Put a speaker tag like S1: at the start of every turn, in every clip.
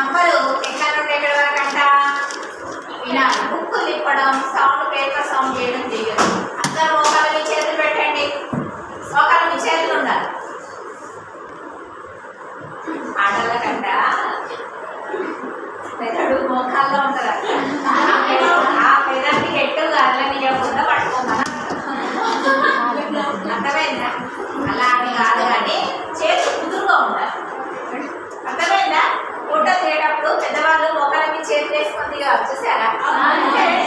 S1: Number ఎక్కడ నుండి ఎక్కడ వరకు అంట వినాలి బుక్ తిప్పడం సౌండ్ పేపర్ సౌండ్ చేయడం చేయదు అందరూ ఒకళ్ళ మీ చేతులు పెట్టండి. ఒకళ్ళ మీ చేతులు ఉండాలి. ఆటల కంట మెదడు మోకాల్లో ఉంటారు ఆ పెదాన్ని హెట్టు అట్లని చెప్పకుండా పట్టుకోమని అర్థమైందా? అలా అని కాదు కానీ చేతి కుదురుగా ఉండాలి అర్థమైందా ఫోటో తీయటప్పుడు పెద్దవాళ్ళు ఒకరికి చేతులు వేసుకుంది చూసారా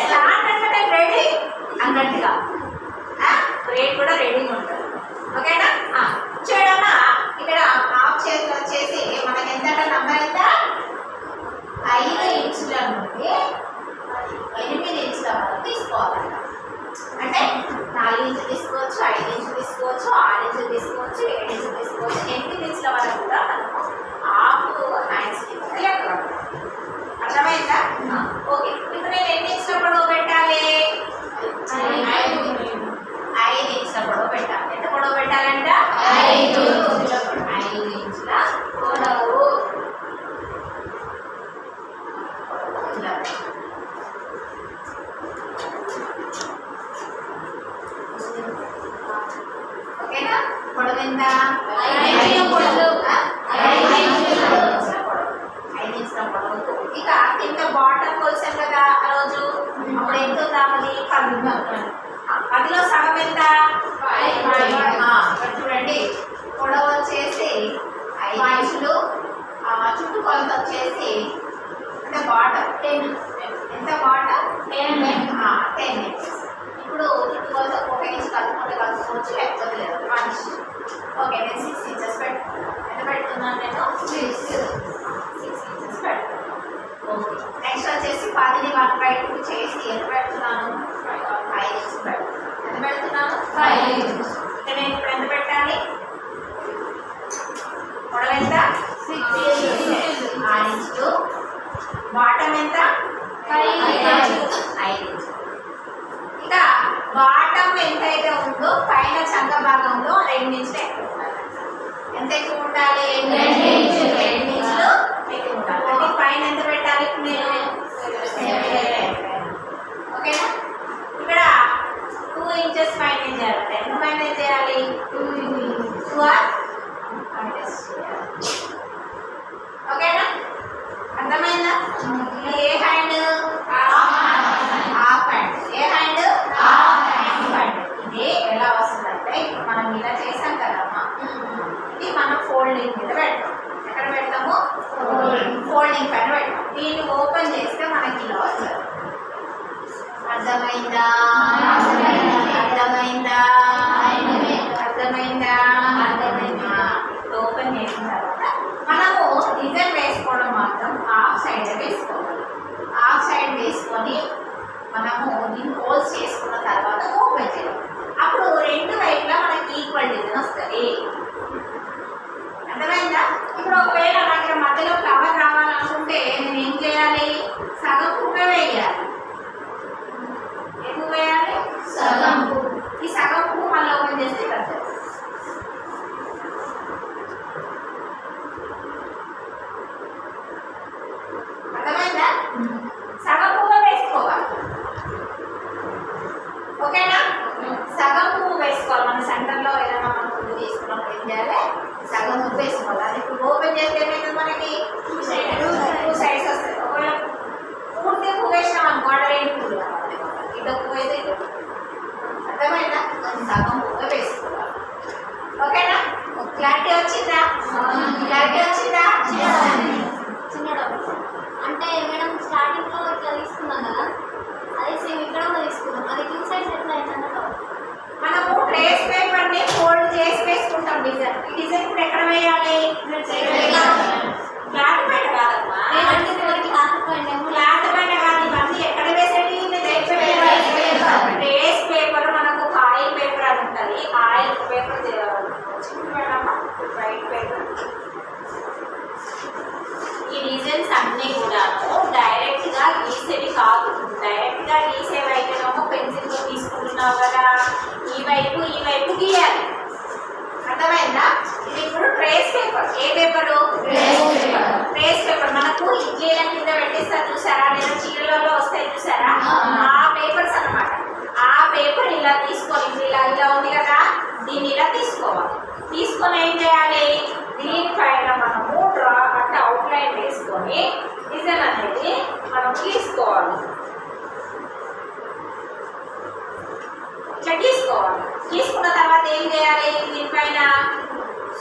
S1: స్టార్ట్ అంటే రెడీ అన్నట్టుగా రేట్ కూడా రెడీగా ఉంటుంది ఓకేనా ఆ, చూడమ్మా ఇక్కడ హాఫ్ చేతులు వచ్చేసి మనకి ఎంత నంబర్ ఎంత ఐదు ఇంచుల నుండి ఎనిమిది ఇంచుల వరకు తీసుకోవాలంట అంటే నాలుగు ఇంచులు తీసుకోవచ్చు ఐదు ఇంచులు తీసుకోవచ్చు ఆరు ఇంచులు తీసుకోవచ్చు ఏడు ఇంచులు తీసుకోవచ్చు ఎనిమిది ఇంచుల వరకు కూడా మనము హాఫ్ హ్యాండ్స్ లెక్క అర్థమైందా ఆ, ఓకే ఇప్పుడు నేను ఎన్ని ఇంచుల పొడవు పెట్టాలి ఐదు ఇంచుల పొడవు పెట్టాలి ఎంత పొడవు పెట్టాలంట
S2: ఐదు.
S1: ఐదు ఇంచుల పొడవు ఇలా. ఓకేనా పొడవు ఎంత
S2: ఐదు పొడవు.
S1: ఆ?
S2: ఐదు ఇంచుల పొడవు.
S1: ఇంచుల పొడవు. ఐదు ఇంచుల పొడవు ఇక కింద బాటమ్ కొలిసాం కదా ఆ రోజు అప్పుడు ఎంత రావాలి పది ఆ, పదిలో సగం ఎంత? చూడండి. పొడవు వచ్చేసి ఐదు. ఇంచులు ఆ, చుట్టుకొలత వచ్చేసి అంటే బాటమ్ టెన్ ఎంత బాటమ్. టెన్ ఇంచెస్ ఇప్పుడు చుట్టుకొలత ఒక ఇంచ్ కలుపుకుంటే కలుపుకోవచ్చు లేకపోతే లేదు. మనిషి. ఓకే నేను సిక్స్ ఇంచెస్ పెట్టుకున్నాను ఎంత పెడుతున్నాను నేను? సిక్స్ సిక్స్ ఇంచెస్ పెడుతున్నాను ఓకే నెక్స్ట్ వచ్చేసి పదిని వన్ బై టూ చేసి ఎంత పెడుతున్నాను? ఫైవ్ ఎంత
S2: పెడుతున్నాము
S1: ఫైవ్ ఇక్కడ నేను ఇప్పుడు ఎంత పెట్టాలి పొడవు ఎంత ఆరు ఇంచులు బాటం ఎంత ఐదు ఇంచులు ఇక బాటం ఎంత అయితే ఉందో పైన చంక భాగంలో రెండు ఇంచులు ఎక్కువ ఉండాలి ఎంత ఎక్కువ ఉండాలి
S2: రెండు ఇంచులు.
S1: రెండు ఇంచులు ఎక్కువ ఉండాలి అంటే పైన ఎంత పెట్టాలి ఇప్పుడు నేను ఓకేనా ఇక్కడ టూ ఇంచెస్ మైనస్ చేయాలి ఎంత మైనస్ చేయాలి టూ మైనస్ చేయాలి ఓకేనా అర్థమైందా ఇది a hand half hand a hand
S2: Half
S1: hand ఇది ఎలా వస్తుందంటే ఇప్పుడు మనం ఇలా చేసాం కదమ్మా ఇది మనం ఫోల్డింగ్ మీద పెడతాం. ఎక్కడ పెడతాము? ఫోల్డింగ్ పైన పెడతాం. దీన్ని ఓపెన్ చేస్తే మనకి ఇలా వస్తుంది. అర్థమైందా?
S2: అర్థమైందా?
S1: అర్థమైందా?
S2: అర్థమైందా?
S1: ఓపెన్ చేసిన తర్వాత మనము డిజైన్ వేసుకోవడం మాత్రం హాఫ్ సైడ్ వేసుకోవాలి. హాఫ్ సైడ్ వేసుకొని మనము దీన్ని హోల్స్ చేసుకున్న తర్వాత ఓపెన్ చేయాలి. ఏ పేపరు. ట్రేస్ పేపర్ మనకు ఇడ్లీల కింద పెట్టిస్తారు చూసారా? లేదా చీరలలో వస్తాయి చూసారా?
S2: ఆ.
S1: పేపర్స్ అన్నమాట. ఆ పేపర్ ఇలా తీసుకొని ఇలా ఇలా ఉంది కదా దీన్ని ఇలా తీసుకోవాలి. తీసుకొని ఏం చేయాలి? దీనిపైన మనము డ్రా అంటే అవుట్లైన్ వేసుకొని డిజైన్ అనేది మనం తీసుకోవాలి. ఇట్లా గీసుకోవాలి గీసుకున్న తర్వాత ఏం చేయాలి? దీనిపైన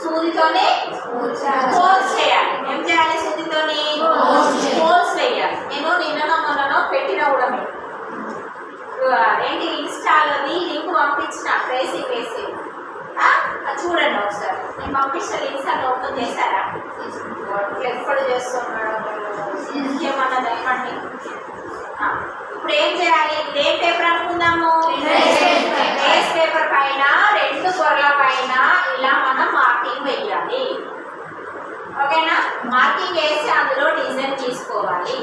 S1: సూదితోనే హోల్స్ చేయాలి ఏం చేయాలి
S2: చేయాలి.
S1: హోల్స్ వేయాలి నేను నిన్ననో మొన్ననో పెట్టిన కూడా ఏంటి ఇన్స్టాలోని లింక్ పంపించిన. వేసి వేసి ఆ? అది చూడండి ఒకసారి. నేను పంపించిన లింక్స్ అన్ని ఓపెన్ చేశారా? ఎప్పుడు చేస్తున్నాడు ఇంకేమన్నా చెప్పండి ఆ, ఇప్పుడు ఏం చేయాలి? ఇదే పేపర్ అనుకుందాము
S2: Trace paper.
S1: ట్రేస్ పేపర్ పైన రెండు పొరల పైన ఇలా మనం మార్కింగ్ వేయాలి ఓకేనా మార్కింగ్ వేసి అందులో డిజైన్ తీసుకోవాలి.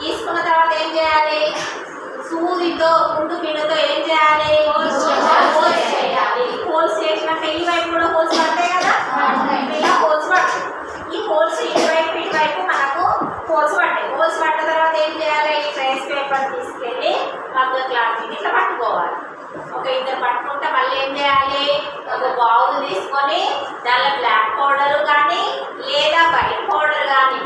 S1: తీసుకున్న తర్వాత ఏం చేయాలి? సూదితో కుంటు పిండితో ఏం చేయాలి? హోల్స్ చేయాలి. హోల్స్ చేసినాక ఈ వైపు కూడా హోల్స్ పడతాయి కదా? ఇలా హోల్స్ పడతాయి. ఈ హోల్స్ ఇటువైపు ఇటువైపు మనకు హోల్స్ పడతాయి. హోల్స్ పడ్డ తర్వాత ఏం చేయాలి? ఒక ఇద్దరు పట్టుకుంటే మళ్ళీ ఏం చేయాలి? ఒక బౌల్ తీసుకొని దానిలో బ్లాక్ పౌడర్ కానీ లేదా వైట్ పౌడర్ కానీ